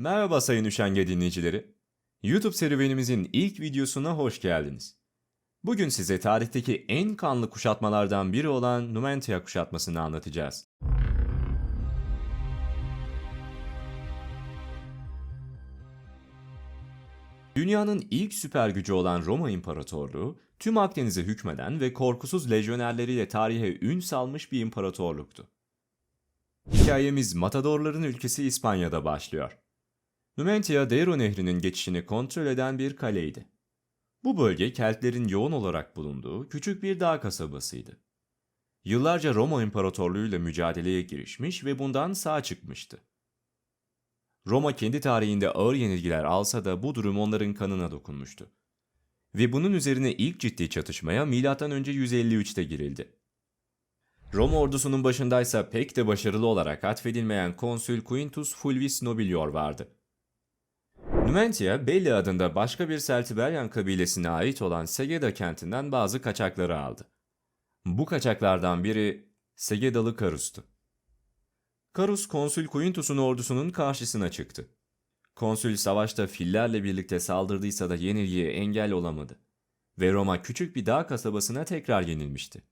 Merhaba sayın Üşenge dinleyicileri. YouTube serüvenimizin ilk videosuna hoş geldiniz. Bugün size tarihteki en kanlı kuşatmalardan biri olan Numantia kuşatmasını anlatacağız. Dünyanın ilk süper gücü olan Roma İmparatorluğu, tüm Akdeniz'e hükmeden ve korkusuz lejyonerleriyle tarihe ün salmış bir imparatorluktu. Hikayemiz Matadorların ülkesi İspanya'da başlıyor. Numantia Douro Nehri'nin geçişini kontrol eden bir kaleydi. Bu bölge Keltlerin yoğun olarak bulunduğu küçük bir dağ kasabasıydı. Yıllarca Roma İmparatorluğu ile mücadeleye girişmiş ve bundan sağ çıkmıştı. Roma kendi tarihinde ağır yenilgiler alsa da bu durum onların kanına dokunmuştu. Ve bunun üzerine ilk ciddi çatışmaya M.Ö. 153'te girildi. Roma ordusunun başındaysa pek de başarılı olarak atfedilmeyen konsül Quintus Fulvius Nobilior vardı. Numantia, Belli adında başka bir Celtiberian kabilesine ait olan Segeda kentinden bazı kaçakları aldı. Bu kaçaklardan biri Segedalı Karus'tu. Karus, konsül Quintus'un ordusunun karşısına çıktı. Konsül savaşta fillerle birlikte saldırdıysa da yenilgiye engel olamadı. Ve Roma küçük bir dağ kasabasına tekrar yenilmişti.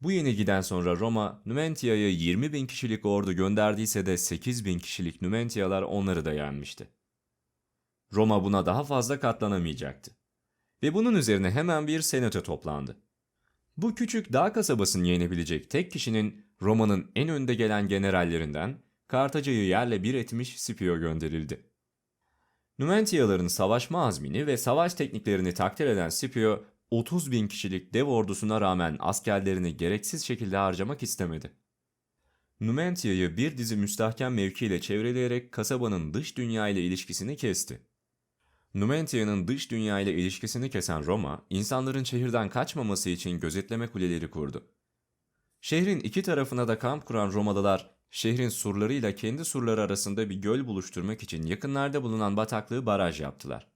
Bu yenilgiden sonra Roma, Numantia'ya 20 bin kişilik ordu gönderdiyse de 8 bin kişilik Numantialar onları da yenmişti. Roma buna daha fazla katlanamayacaktı. Ve bunun üzerine hemen bir senato toplandı. Bu küçük dağ kasabasını yenebilecek tek kişinin Roma'nın en önde gelen generallerinden Kartaca'yı yerle bir etmiş Scipio gönderildi. Numantiyaların savaşma azmini ve savaş tekniklerini takdir eden Scipio, 30 bin kişilik dev ordusuna rağmen askerlerini gereksiz şekilde harcamak istemedi. Numantia'yı bir dizi müstahkem mevkiyle çevreleyerek kasabanın dış dünya ile ilişkisini kesti. Numantia'nın dış dünya ile ilişkisini kesen Roma, insanların şehirden kaçmaması için gözetleme kuleleri kurdu. Şehrin iki tarafına da kamp kuran Romalılar, şehrin surlarıyla kendi surları arasında bir göl buluşturmak için yakınlarda bulunan bataklığı baraj yaptılar.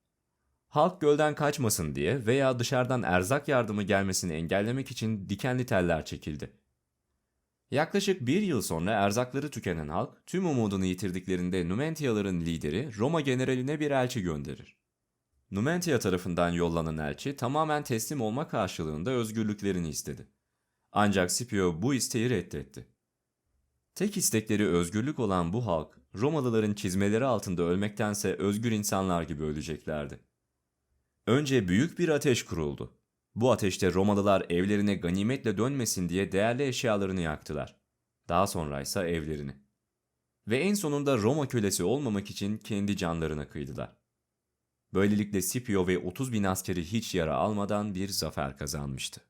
Halk gölden kaçmasın diye veya dışarıdan erzak yardımı gelmesini engellemek için dikenli teller çekildi. Yaklaşık bir yıl sonra erzakları tükenen halk tüm umudunu yitirdiklerinde Numantiyaların lideri Roma generaline bir elçi gönderir. Numantia tarafından yollanan elçi tamamen teslim olma karşılığında özgürlüklerini istedi. Ancak Scipio bu isteği reddetti. Tek istekleri özgürlük olan bu halk, Romalıların çizmeleri altında ölmektense özgür insanlar gibi öleceklerdi. Önce büyük bir ateş kuruldu. Bu ateşte Romalılar evlerine ganimetle dönmesin diye değerli eşyalarını yaktılar. Daha sonra ise evlerini. Ve en sonunda Roma kölesi olmamak için kendi canlarına kıydılar. Böylelikle Scipio ve 30 bin askeri hiç yara almadan bir zafer kazanmıştı.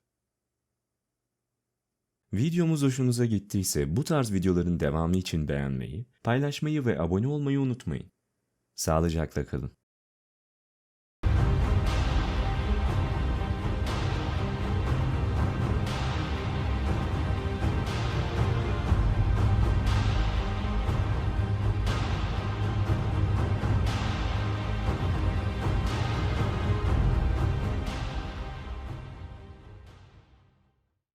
Videomuz hoşunuza gittiyse bu tarz videoların devamı için beğenmeyi, paylaşmayı ve abone olmayı unutmayın. Sağlıcakla kalın.